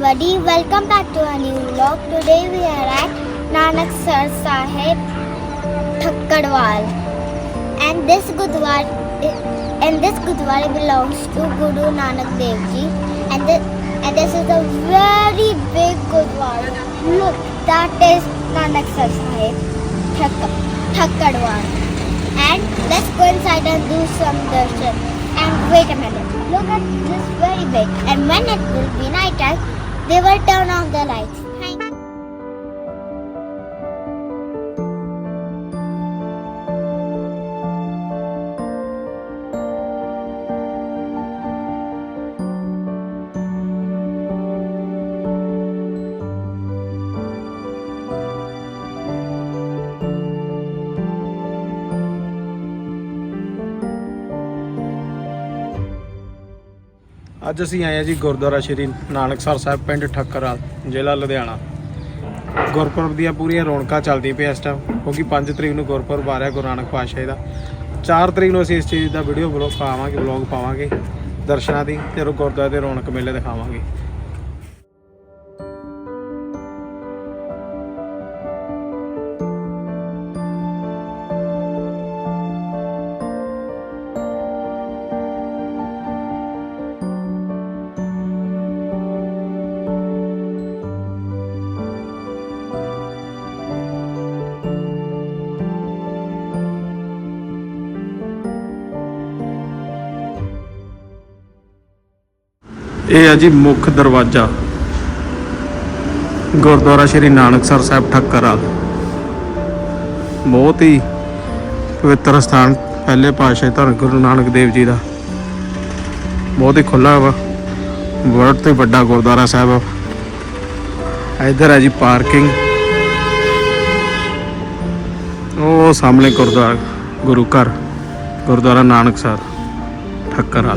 everybody, welcome back to a new vlog. Today we are at Nanak Sar Sahib Thakkadwal. And this Gurdwara and this Gurdwara belongs to Guru Nanak Dev Ji and this, and this is a very big Gurdwara. Look, that is Nanak Sar Sahib Thak- Thakkadwal. And let's go inside and do some darshan. And wait a minute, look at this very big. And when it will be night time, they were turn off the lights. ਅੱਜ ਅਸੀਂ ਆਏ ਆ ਜੀ ਗੁਰਦੁਆਰਾ ਸ਼੍ਰੀ ਨਾਨਕਸਰ ਸਾਹਿਬ ਪਿੰਡ ਠੱਕਰਾਂ ਜ਼ਿਲ੍ਹਾ ਲੁਧਿਆਣਾ। ਗੁਰਪੁਰਬ ਦੀਆਂ ਪੂਰੀਆਂ ਰੌਣਕਾਂ ਚੱਲਦੀਆਂ ਪਈਆਂ ਇਸ ਟਾਈਮ ਕਿਉਂਕਿ 5 ਤਰੀਕ ਨੂੰ ਗੁਰਪੁਰਬ ਆ ਰਿਹਾ ਗੁਰੂ ਨਾਨਕ ਪਾਤਸ਼ਾਹ ਦਾ। 4 ਤਰੀਕ ਨੂੰ ਅਸੀਂ ਇਸ ਚੀਜ਼ ਦਾ ਵੀਡੀਓ ਬਲੌਗ ਪਾਵਾਂਗੇ ਬਲੌਗ ਪਾਵਾਂਗੇ, ਦਰਸ਼ਨਾਂ ਦੀ, ਤੇ ਉਹ ਗੁਰਦੁਆਰੇ ਦੇ ਰੌਣਕ ਮੇਲੇ ਦਿਖਾਵਾਂਗੇ। ਇਹ ਹੈ ਜੀ ਮੁੱਖ ਦਰਵਾਜ਼ਾ। ਗੁਰਦੁਆਰਾ ਸ਼੍ਰੀ ਨਾਨਕਸਰ ਸਾਹਿਬ ਠੱਕਰਾਂ ਬਹੁਤ ਹੀ ਪਵਿੱਤਰ ਸਥਾਨ, ਪਹਿਲੇ ਪਾਤਸ਼ਾਹ ਧੰਨ ਗੁਰੂ ਨਾਨਕ ਦੇਵ ਜੀ ਦਾ। ਬਹੁਤ ਹੀ ਖੁੱਲਾ ਵਾ ਬਹੁਤ ਹੀ ਵੱਡਾ ਗੁਰਦੁਆਰਾ ਸਾਹਿਬ ਆ। ਇੱਧਰ ਹੈ ਜੀ ਪਾਰਕਿੰਗ। ਉਹ ਸਾਹਮਣੇ ਗੁਰਦੁਆਰਾ ਗੁਰੂ ਘਰ, ਗੁਰਦੁਆਰਾ ਨਾਨਕ ਨਾਨਕਸਰ ਠੱਕਰਾਂ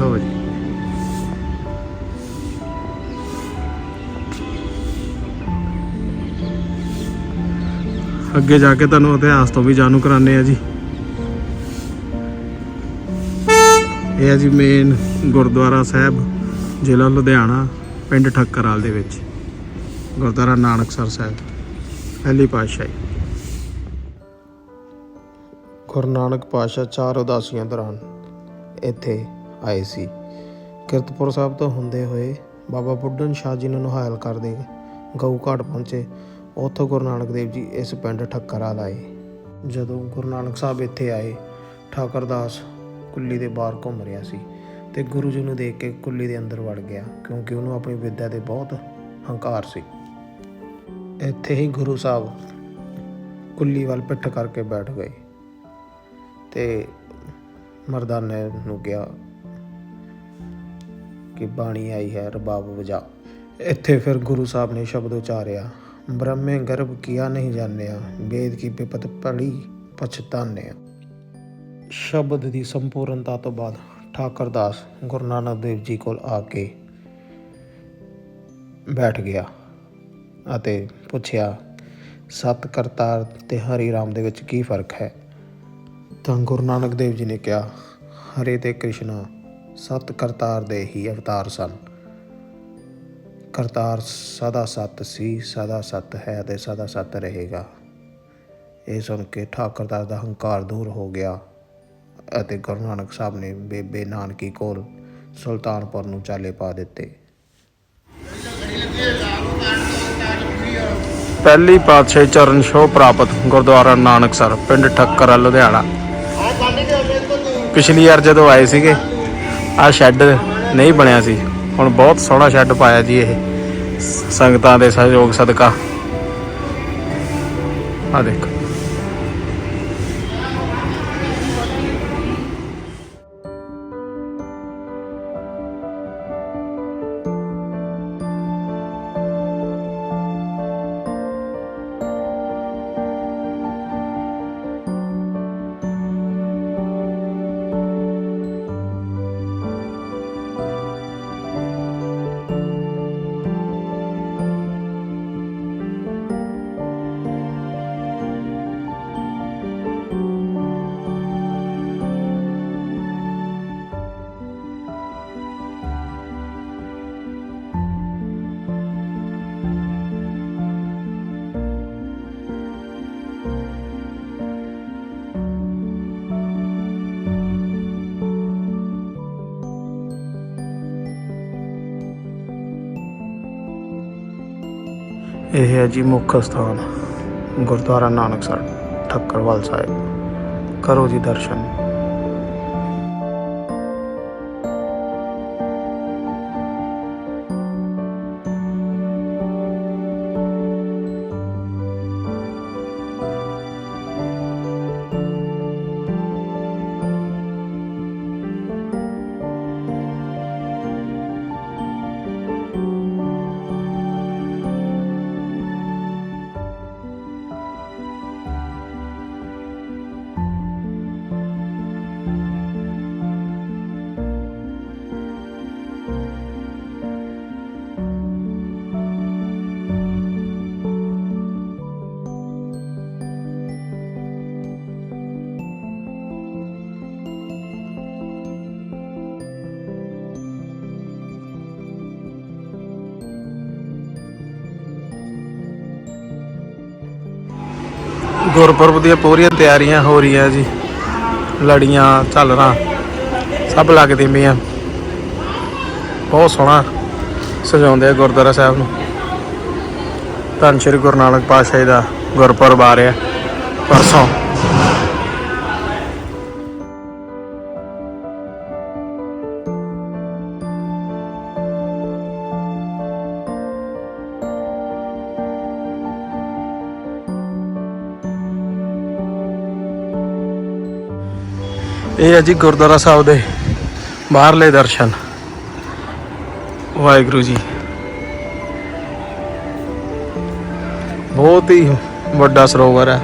ਲੋ ਜੀ ਅੱਗੇ ਜਾ ਕੇ ਤੁਹਾਨੂੰ ਇਤਿਹਾਸ ਤੋਂ ਵੀ ਜਾਣੂ ਕਰਾਣੇ ਆ ਜੀ। ਇਹ ਹੈ ਜੀ ਮੇਨ ਗੁਰਦੁਆਰਾ ਸਾਹਿਬ, ਜ਼ਿਲ੍ਹਾ ਲੁਧਿਆਣਾ, ਪਿੰਡ ਠੱਕਰਾਲ ਦੇ ਵਿੱਚ। ਗੁਰਦੁਆਰਾ ਨਾਨਕਸਰ ਸਾਹਿਬ, ਪਹਿਲੀ ਪਾਤਸ਼ਾਹੀ। ਗੁਰੂ ਨਾਨਕ ਪਾਤਸ਼ਾਹ ਚਾਰ ਉਦਾਸੀਆਂ ਦੌਰਾਨ ਇੱਥੇ ਆਏ ਸੀ। ਕਿਰਤਪੁਰ ਸਾਹਿਬ ਤੋਂ ਹੁੰਦੇ ਹੋਏ ਬਾਬਾ ਬੁੱਢਨ ਸ਼ਾਹ ਜੀ ਨੂੰ ਨੁਹਾਇਲ ਕਰਦੇ ਗਊ ਘਾਟ ਪਹੁੰਚੇ। ਉੱਥੋਂ ਗੁਰੂ ਨਾਨਕ ਦੇਵ ਜੀ ਇਸ ਪਿੰਡ ਠੱਕਰਾਂ ਆਏ ਜਦੋਂ ਗੁਰੂ ਨਾਨਕ ਸਾਹਿਬ ਇੱਥੇ ਆਏ ਠਾਕਰਦਾਸ ਕੁੱਲੀ ਦੇ ਬਾਹਰ ਘੁੰਮ ਰਿਹਾ ਸੀ ਤੇ ਗੁਰੂ ਜੀ ਨੂੰ ਦੇਖ ਕੇ ਕੁੱਲੀ ਦੇ ਅੰਦਰ ਵੜ ਗਿਆ ਕਿਉਂਕਿ ਉਹਨੂੰ ਆਪਣੀ ਵਿੱਦਿਆ ਦੇ ਬਹੁਤ ਹੰਕਾਰ ਸੀ। ਇੱਥੇ ਹੀ ਗੁਰੂ ਸਾਹਿਬ ਕੁੱਲੀ ਵੱਲ ਪਿੱਠ ਕਰਕੇ ਬੈਠ ਗਏ ਤੇ ਮਰਦਾਨੇ ਨੂੰ ਕਿਹਾ ਕਿ ਬਾਣੀ ਆਈ ਹੈ ਰਬਾਬ ਵਜਾ। ਇੱਥੇ ਫਿਰ ਗੁਰੂ ਸਾਹਿਬ ਨੇ ਸ਼ਬਦ ਉਚਾਰਿਆ, ਬ੍ਰਹਮੇ ਗਰਭ ਕੀਆ ਨਹੀਂ ਜਾਣਿਆ, ਵੇਦ ਕੀ ਵਿਪਤ ਪੜੀ ਪਛਤਾਨਿਆ। ਸ਼ਬਦ ਦੀ ਸੰਪੂਰਨਤਾ ਤੋਂ ਬਾਅਦ ਠਾਕਰਦਾਸ ਗੁਰੂ ਨਾਨਕ ਦੇਵ ਜੀ ਕੋਲ ਆ ਕੇ ਬੈਠ ਗਿਆ ਅਤੇ ਪੁੱਛਿਆ, ਸਤ ਕਰਤਾਰ ਤੇ ਹਰੀ ਰਾਮ ਦੇ ਵਿੱਚ ਕੀ ਫ਼ਰਕ ਹੈ? ਤਾਂ ਗੁਰੂ ਨਾਨਕ ਦੇਵ ਜੀ ਨੇ ਕਿਹਾ, ਹਰੇ ਤੇ ਕ੍ਰਿਸ਼ਨਾ ਸਤ ਕਰਤਾਰ ਦੇ ਹੀ ਅਵਤਾਰ ਸਨ। ਕਰਤਾਰ ਸਦਾ ਸਤ ਸੀ ਸਦਾ ਸਤ ਹੈ ਤੇ ਸਦਾ ਸਤ ਰਹੇਗਾ। ਇਹ ਸੁਣ ਕੇ ਠਾਕਰਦਾਸ ਦਾ ਹੰਕਾਰ ਦੂਰ ਹੋ ਗਿਆ ਅਤੇ ਗੁਰੂ ਨਾਨਕ ਸਾਹਿਬ ਨੇ ਬੇਬੇ ਨਾਨਕੀ ਕੋਲ ਸੁਲਤਾਨਪੁਰ ਨੂੰ ਚਾਲੇ ਪਾ ਦਿੱਤੇ। ਪਹਿਲੀ ਪਾਤਸ਼ਾਹੀ ਚਰਨ ਛੋਹ ਪ੍ਰਾਪਤ ਗੁਰਦੁਆਰਾ ਨਾਨਕਸਰ ਪਿੰਡ ਠੱਕਰ ਲੁਧਿਆਣਾ। ਪਿਛਲੀ ਵਾਰ ਜਦੋਂ ਆਏ ਸੀਗੇ ਆ ਸ਼ੈੱਡ ਨਹੀਂ ਬਣਿਆ ਸੀ। ਹੁਣ ਬਹੁਤ ਸੋਹਣਾ ਸ਼ੈੱਡ ਪਾਇਆ ਜੀ ਇਹ। ਸੰਗਤਾਂ ਦੇ ਸਹਿਯੋਗ ਸਦਕਾ। ਆ ਦੇਖੋ। ਇਹ ਹੈ ਜੀ ਮੁੱਖ ਸਥਾਨ ਗੁਰਦੁਆਰਾ ਨਾਨਕਸਰ ਠੱਕਰਵਾਲ ਸਾਹਿਬ। ਕਰੋ ਜੀ ਦਰਸ਼ਨ। ਗੁਰਪੁਰਬ ਦੀਆਂ ਪੂਰੀਆਂ ਤਿਆਰੀਆਂ ਹੋ ਰਹੀਆਂ ਜੀ। ਲੜੀਆਂ, ਝਾਲਰਾਂ, ਸਭ ਲੱਗਦੇ ਪਈਆਂ ਬਹੁਤ ਸੋਹਣਾ ਸਜਾਉਂਦੇ ਆ ਗੁਰਦੁਆਰਾ ਸਾਹਿਬ ਨੂੰ। ਧੰਨ ਸ਼੍ਰੀ ਗੁਰੂ ਨਾਨਕ ਪਾਤਸ਼ਾਹ ਦਾ ਗੁਰਪੁਰਬ ਆ ਰਿਹਾ। ਪਰਸੋਂ ਇਹ ਹੈ ਜੀ ਗੁਰਦੁਆਰਾ ਸਾਹਿਬ ਦੇ ਬਾਹਰਲੇ ਦਰਸ਼ਨ। ਵਾਹਿਗੁਰੂ ਜੀ। ਬਹੁਤ ਹੀ ਵੱਡਾ ਸਰੋਵਰ ਹੈ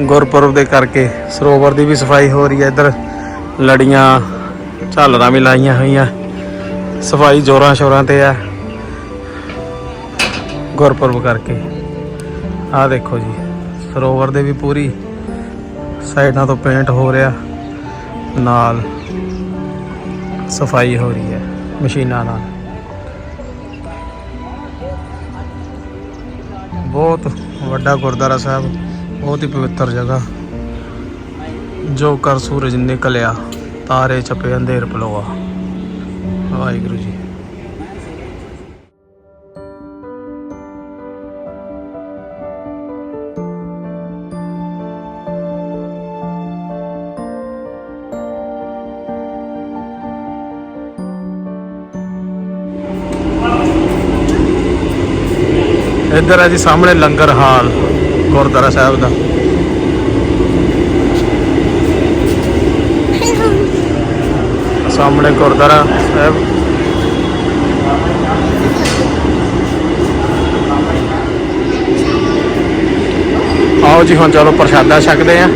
ਗੁਰਪੁਰਬ ਦੇ ਕਰਕੇ ਸਰੋਵਰ ਦੀ ਵੀ ਸਫ਼ਾਈ ਹੋ ਰਹੀ ਹੈ ਇੱਧਰ ਲੜੀਆਂ, ਝਾਲਰਾਂ ਵੀ ਲਾਈਆਂ ਹੋਈਆਂ। ਸਫ਼ਾਈ ਜੋਰਾਂ ਸ਼ੋਰਾਂ ਤੇ ਹੈ ਗੁਰਪੁਰਬ ਕਰਕੇ। ਆਹ ਦੇਖੋ ਜੀ, ਸਰੋਵਰ ਦੇ ਵੀ ਪੂਰੀ ਸਾਈਡਾਂ ਤੋਂ ਪੇਂਟ ਹੋ ਰਿਹਾ। ਨਾਲ ਸਫ਼ਾਈ ਹੋ ਰਹੀ ਹੈ, ਮਸ਼ੀਨਾਂ ਨਾਲ। ਬਹੁਤ ਵੱਡਾ ਗੁਰਦੁਆਰਾ ਸਾਹਿਬ, ਬਹੁਤ ਹੀ ਪਵਿੱਤਰ ਜਗ੍ਹਾ। ਜੋ ਕਰ ਸੂਰਜ ਨਿਕਲਿਆ, ਤਾਰੇ ਛਪੇ, ਅੰਧੇਰ ਪਲੋਆ। ਵਾਹਿਗੁਰੂ ਜੀ। ਇੱਧਰ ਹੈ ਜੀ ਸਾਹਮਣੇ ਲੰਗਰ ਹਾਲ, ਗੁਰਦੁਆਰਾ ਸਾਹਿਬ ਦਾ। ਸਾਹਮਣੇ ਗੁਰਦੁਆਰਾ ਸਾਹਿਬ। ਆਓ ਜੀ, ਹੁਣ ਚਲੋ ਪ੍ਰਸ਼ਾਦਾ ਛਕਦੇ ਆਂ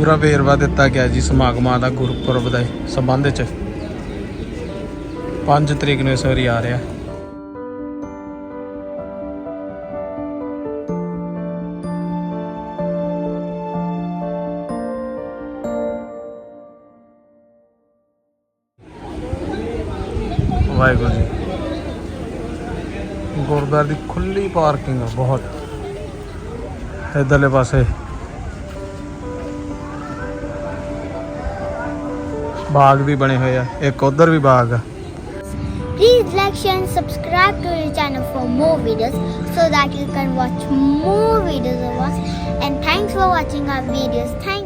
ਪੂਰਾ ਵੇਰਵਾ ਦਿੱਤਾ ਗਿਆ ਜੀ ਸਮਾਗਮਾਂ ਦਾ ਗੁਰਪੁਰਬ ਦੇ ਸੰਬੰਧ ਚ। 5 ਤਰੀਕ ਨੂੰ ਇਸ ਵਾਰੀ ਆ ਰਿਹਾ। ਵਾਹਿਗੁਰੂ ਜੀ। ਗੁਰਦੁਆਰੇ ਦੀ ਖੁੱਲੀ ਪਾਰਕਿੰਗ ਬਹੁਤ। ਇਧਰਲੇ ਪਾਸੇ ਬਾਗ ਵੀ ਬਣੇ ਹੋਏ ਆ ਇੱਕ ਉਧਰ ਵੀ ਬਾਗ ਆ Please like, share, and subscribe to our channel for more videos so that you can watch more videos of us. And thanks for watching our videos. Thank